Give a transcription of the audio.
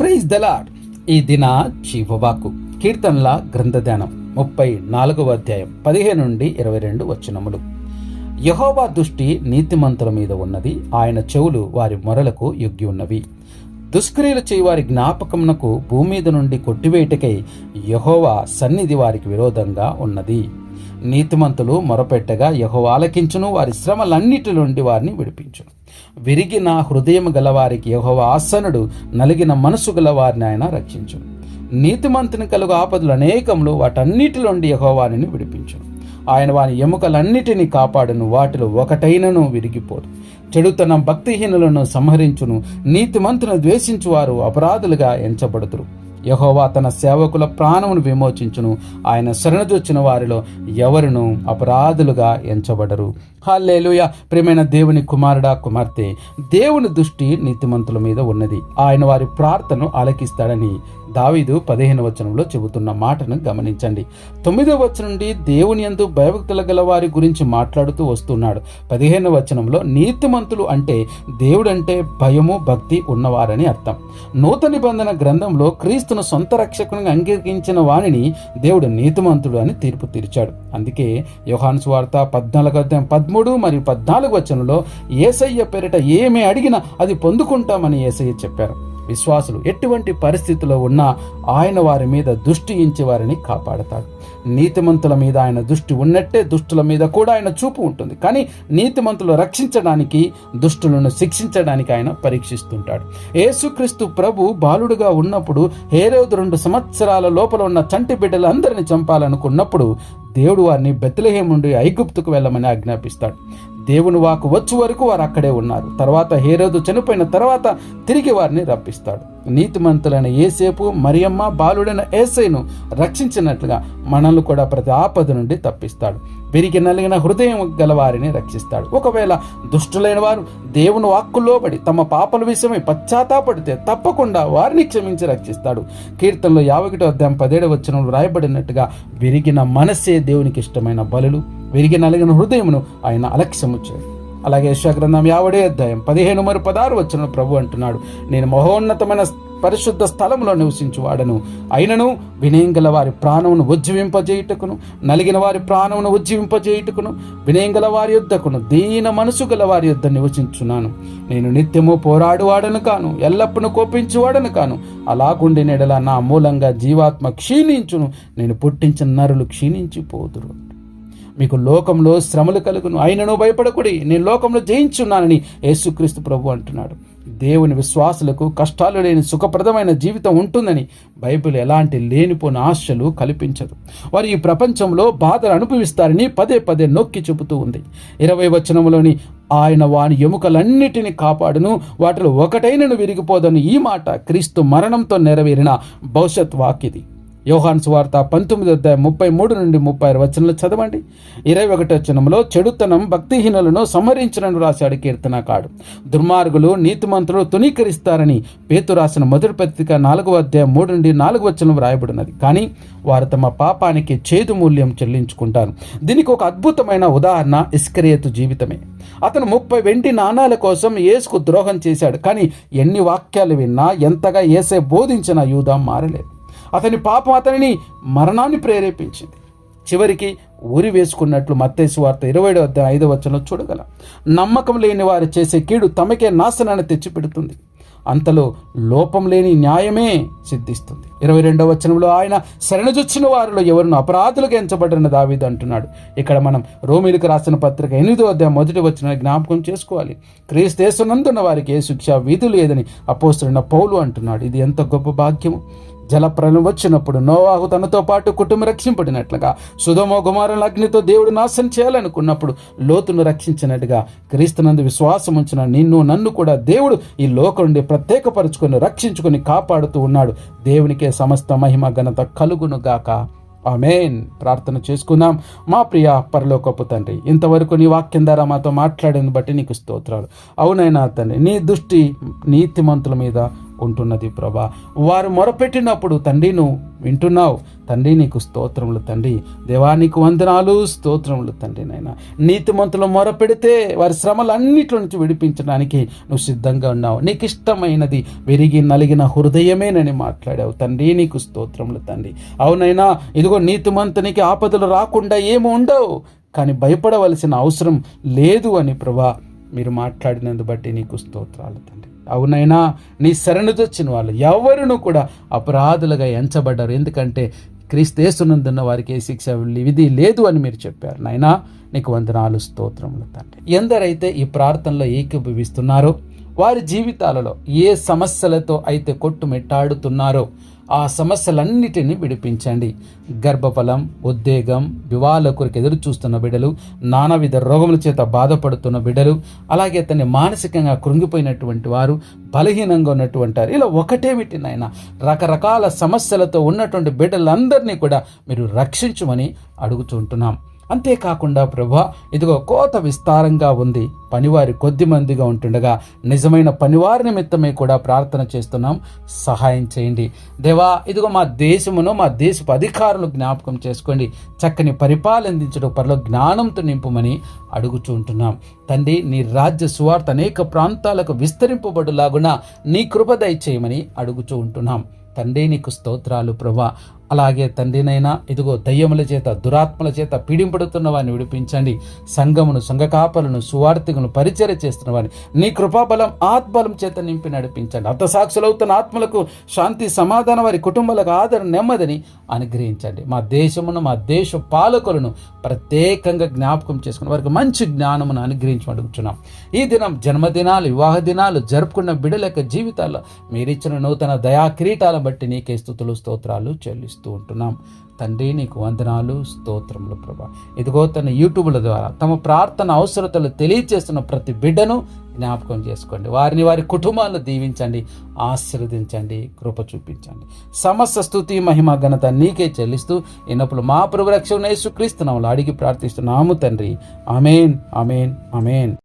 Praise the Lord ఈ దిన జీవవాకు కీర్తనల గ్రంథధ్యానం ముప్పై నాలుగవ అధ్యాయం పదిహేను నుండి ఇరవై రెండు వచనములు. యహోవా దృష్టి నీతిమంతుల మీద ఉన్నది ఆయన చెవులు వారి మొరలకు యొగ్గి ఉన్నవి. దుష్క్రియలు చేయి వారి జ్ఞాపకమునకు భూమి మీద నుండి కొట్టివేయటకై యహోవా సన్నిధి వారికి విరోధంగా ఉన్నది. నీతిమంతులు మొరపెట్టగా యహో ఆలకించును. వారి శ్రమలన్నిటి నుండి వారిని విడిపించును. విరిగిన హృదయం గలవారికి యహో ఆసనుడు. నలిగిన మనసు గలవారిని ఆయన రక్షించును. నీతిమంతుని కలుగు ఆపదలు అనేకములు. వాటన్నిటి నుండి యహోవారిని విడిపించును. ఆయన వారి ఎముకలన్నిటినీ కాపాడును. వాటిలో ఒకటైనను విరిగిపోదు. చెడుతనం భక్తిహీనులను సంహరించును. నీతిమంతును ద్వేషించువారు అపరాధులుగా ఎంచబడుతురు యహోవా తన సేవకుల ప్రాణమును విమోచించును. ఆయన శరణదొచ్చిన వారిలో ఎవరును అపరాధులుగా ఎంచబడరు. హాల్లేలుయ! ప్రియమైన దేవుని కుమారుడా కుమార్తె దేవుని దృష్టి నీతిమంతుల మీద ఉన్నది. ఆయన వారి ప్రార్థనను ఆలకిస్తాడని దావీదు పదిహేను వచనంలో చెబుతున్న మాటను గమనించండి. తొమ్మిదో వచనం నుండి దేవుని ఎందు భయభక్తుల గల వారి గురించి మాట్లాడుతూ వస్తున్నాడు. పదిహేను వచనంలో నీతిమంతులు అంటే దేవుడంటే భయము భక్తి ఉన్నవారని అర్థం. నూతన నిబంధన గ్రంథంలో క్రీస్తును సొంత రక్షకునిగా అంగీకరించిన వాణిని దేవుడు నీతిమంతుడు అని తీర్పు తీర్చాడు. అందుకే యోహాను స్వార్త పద్నాలుగు అధ్యాయం పదమూడు మరియు పద్నాలుగు వచనంలో ఏసయ్య పేరిట ఏమి అడిగినా అది పొందుకుంటామని ఏసయ్య చెప్పారు. విశ్వాసులు ఎటువంటి పరిస్థితిలో ఉన్నా ఆయన వారి మీద దృష్టి ఇంచి వారిని కాపాడతాడు. నీతిమంతుల మీద ఆయన దృష్టి ఉన్నట్టే దుష్టుల మీద కూడా ఆయన చూపు ఉంటుంది. కానీ నీతిమంతులు రక్షించడానికి దుష్టులను శిక్షించడానికి ఆయన పరీక్షిస్తుంటాడు. యేసుక్రీస్తు ప్రభు బాలుడుగా ఉన్నప్పుడు హేరోదు రెండు సంవత్సరాల లోపల ఉన్న చంటి బిడ్డలందరినీ చంపాలనుకున్నప్పుడు దేవుడు వారిని బెత్లహేం నుండి ఐగుప్తుకు వెళ్ళమని ఆజ్ఞాపిస్తాడు. దేవుని వాకు వచ్చు వరకు వారు అక్కడే ఉన్నారు. తర్వాత హేరోదు చనిపోయిన తర్వాత తిరిగి వారిని రప్పిస్తాడు. నీతిమంతులైన ఏసేపు మరియమ్మ బాలుడైన ఏసైను రక్షించినట్లుగా మనల్ని కూడా ప్రతి ఆపద నుండి తప్పిస్తాడు. పెరిగి నలిగిన హృదయం గలవారిని రక్షిస్తాడు. ఒకవేళ దుష్టులైన వారు దేవుని వాక్కులోబడి తమ పాపల విషయమై పశ్చాత్తాపడితే తప్పకుండా వారిని క్షమించి రక్షిస్తాడు. కీర్తనలో యావగిటో అధ్యాయం పదేడు వచ్చిన రాయబడినట్టుగా విరిగిన మనస్సే దేవునికి ఇష్టమైన బలులు విరిగి నలిగిన హృదయమును ఆయన అలక్ష్యము చేయడు అలాగే యశాగ్రంథం యావడే అధ్యాయం పదిహేను మరి పదహారు వచ్చిన ప్రభు అంటున్నాడు నేను మహోన్నతమైన పరిశుద్ధ స్థలంలో నివసించువాడను. అయినను వినయం గల వారి ప్రాణమును ఉజ్జీవింపజేయుటకును నలిగిన వారి ప్రాణమును ఉజ్జీవింపజేయుటకును వినయం గల వారి యుద్ధకును దీన మనసు గల వారి యుద్ధ నివసించున్నాను. నేను నిత్యము పోరాడువాడను కాను ఎల్లప్పుడూ కోపించువాడను కాను. అలాగుండి నెడల నా మూలంగా జీవాత్మ క్షీణించును. నేను పుట్టించిన నరులు క్షీణించిపోదురు. మీకు లోకంలో శ్రమలు కలుగును. ఆయనను భయపడకుడి. నేను లోకంలో జయించున్నానని యేసుక్రీస్తు ప్రభు అంటున్నాడు. దేవుని విశ్వాసులకు కష్టాలు లేని సుఖప్రదమైన జీవితం ఉంటుందని బైబిల్ ఎలాంటి లేనిపోని ఆశలు కల్పించదు. వారు ఈ ప్రపంచంలో బాధలు అనుభవిస్తారని పదే పదే నొక్కి చెబుతూ ఉంది. ఇరవై వచనంలోని ఆయన వాని ఎముకలన్నిటిని కాపాడును. వాటిలో ఒకటైనను విరిగిపోదని ఈ మాట క్రీస్తు మరణంతో నెరవేరిన భవిష్యత్ వాక్యది. యోహాన్ సువార్త పంతొమ్మిది అధ్యాయ ముప్పై మూడు నుండి ముప్పై ఆరు వచనాలు చదవండి. ఇరవై ఒకటి వచనంలో చెడుతనం భక్తిహీనులను సంహరించనని రాశాడు కీర్తనకాడు దుర్మార్గులు నీతిమంతులు తునీకరిస్తారని పేతు రాసిన మొదటి పత్రిక నాలుగవ అధ్యాయం మూడు నుండి నాలుగు వచనం రాయబడినది కానీ వారు తమ పాపానికి చేదు మూల్యం చెల్లించుకుంటారు. దీనికి ఒక అద్భుతమైన ఉదాహరణ ఇస్కరియతు జీవితమే. అతను ముప్పై వెండి నాణాల కోసం ఏసుకు ద్రోహం చేశాడు. కానీ ఎన్ని వాక్యాలు విన్నా ఎంతగా ఏసే బోధించిన యూదా మారలేదు. అతని పాపం అతనిని మరణాన్ని ప్రేరేపించింది. చివరికి ఊరి వేసుకున్నట్లు మత్తేసు వార్త ఇరవై వద్ద ఐదో వచనంలో చూడగలం. నమ్మకం లేని వారు చేసే కీడు తమకే నాశనాన్ని తెచ్చిపెడుతుంది. అంతలో లోపం లేని న్యాయమే సిద్ధిస్తుంది. ఇరవై రెండవ వచనంలో ఆయన శరణజొచ్చిన వారిలో ఎవరిని అపరాధులుగా ఎంచబడిన దావీదు అంటున్నాడు. ఇక్కడ మనం రోమిలకు రాసిన పత్రిక ఎనిమిదో అధ్యాయం మొదటి వచ్చిన జ్ఞాపకం చేసుకోవాలి. క్రీస్తేస్తున్నందున్న వారికి ఏ శిక్ష విధి లేదని అపోస్తున్న పౌలు అంటున్నాడు. ఇది ఎంత గొప్ప భాగ్యము. జలప్రలయం వచ్చినప్పుడు నోవాహు తనతో పాటు కుటుంబం రక్షింపడినట్లుగా సుధమో కుమారుల అగ్నితో దేవుడు నాశనం చేయాలనుకున్నప్పుడు లోతును రక్షించినట్టుగా క్రీస్తునందు విశ్వాసం ఉంచిన నిన్ను నన్ను కూడా దేవుడు ఈ లోకం నుండి ప్రత్యేకపరుచుకొని రక్షించుకొని కాపాడుతూ ఉన్నాడు. దేవునికే సమస్త మహిమ ఘనత కలుగును గాక ఆమెన్. ప్రార్థన చేసుకుందాం. మా ప్రియ పరలోకపు తండ్రి ఇంతవరకు నీ వాక్యం ద్వారా మాతో మాట్లాడిన బట్టి నీకు స్తోత్రాలు. అవునైనా తండ్రి నీ దృష్టి నీతిమంతుల మీద ఉంటున్నది ప్రభా. వారు మొరపెట్టినప్పుడు తండ్రి నువ్వు వింటున్నావు. తండ్రి నీకు స్తోత్రములు తండ్రి. దేవానికి వందనాలు స్తోత్రములు తండ్రి నాయన. నీతిమంతులు మొరపెడితే వారి శ్రమలన్నిటి నుంచి విడిపించడానికి నువ్వు సిద్ధంగా ఉన్నావు. నీకు ఇష్టమైనది విరిగి నలిగిన హృదయమేనని మాట్లాడావు. తండ్రి నీకు స్తోత్రములు తండ్రి. అవునైనా ఇదిగో నీతిమంతునికి ఆపదలు రాకుండా ఏమి ఉండవు. కానీ భయపడవలసిన అవసరం లేదు అని ప్రభా మీరు మాట్లాడినందు బట్టి నీకు స్తోత్రాలు తండ్రి. అవునైనా నీ శరణుదొచ్చిన వాళ్ళు ఎవరును కూడా అపరాధులుగా ఎంచబడ్డారు. ఎందుకంటే క్రీస్తేసునందున్న వారికి ఏ శిక్ష విధి లేదు అని మీరు చెప్పారు. నాయనా నీకు వందనాలు స్తోత్రములు తండ్రి. ఎందరైతే ఈ ప్రార్థనలో ఏకీభవిస్తున్నారో వారి జీవితాలలో ఏ సమస్యలతో అయితే కొట్టుమిట్టాడుతున్నారో ఆ సమస్యలన్నిటిని విడిపించండి. గర్భఫలం ఉద్వేగం వివాహాల కొరకు ఎదురు చూస్తున్న బిడ్డలు నానావిధ రోగముల చేత బాధపడుతున్న బిడ్డలు అలాగే అతన్ని మానసికంగా కృంగిపోయినటువంటి వారు బలహీనంగా ఉన్నటువంటి వారు ఇలా ఒకటేమిటి నాయన రకరకాల సమస్యలతో ఉన్నటువంటి బిడ్డలందరినీ కూడా మీరు రక్షించమని అడుగుతుంటున్నాం అంతేకాకుండా ప్రభా ఇదిగో కోత విస్తారంగా ఉంది. పనివారి కొద్ది మందిగా ఉంటుండగా నిజమైన పనివారి నిమిత్తమే కూడా ప్రార్థన చేస్తున్నాం. సహాయం చేయండి. దేవా ఇదిగో మా దేశమును మా దేశపు అధికారులు జ్ఞాపకం చేసుకోండి. చక్కని పరిపాలనందించడం పనిలో జ్ఞానంతో నింపమని అడుగుచూ ఉంటున్నాం. తండ్రి నీ రాజ్య సువార్త అనేక ప్రాంతాలకు విస్తరింపబడులాగున నీ కృప దయచేయమని అడుగుచూ ఉంటున్నాం. తండ్రి నీకు స్తోత్రాలు ప్రభా. అలాగే తండ్రినైనా ఇదిగో దయ్యముల చేత దురాత్మల చేత పీడింపడుతున్న వారిని విడిపించండి. సంఘమును సంఘకాపలను సువార్థికులను పరిచయ చేస్తున్న వారిని నీ కృపాబలం ఆత్బలం చేత నింపి నడిపించండి. అర్థసాక్షులవుతున్న ఆత్మలకు శాంతి సమాధానం వారి కుటుంబాలకు ఆదరణ నెమ్మదిని అనుగ్రహించండి. మా దేశమును మా దేశ పాలకులను ప్రత్యేకంగా జ్ఞాపకం చేసుకుని వారికి మంచి జ్ఞానమును అనుగ్రహించమడుగుతున్నాం ఈ దినం జన్మదినాలు వివాహ దినాలు జరుపుకున్న బిడ్డల యొక్క జీవితాల్లో మీరిచ్చిన నూతన దయా కిరీటాలను బట్టి నీకే స్థుతులు స్తోత్రాలు చెల్లిస్తాం ఉంటున్నాం. తండ్రి నీకు వందనాలు స్తోత్రములు ప్రభా. ఇదిగో తన యూట్యూబ్ల ద్వారా తమ ప్రార్థన అవసరతలు తెలియచేస్తున్న ప్రతి బిడ్డను జ్ఞాపకం చేసుకోండి. వారిని వారి కుటుంబాలను దీవించండి ఆశీర్వదించండి కృప చూపించండి. సమస్త స్థుతి మహిమ ఘనత నీకే చెల్లిస్తూ ఇన్నప్పుడు మా ప్రభు రక్షణ యేసుక్రీస్తునాములు అడిగి ప్రార్థిస్తున్నాము తండ్రి. అమేన్ అమేన్ అమేన్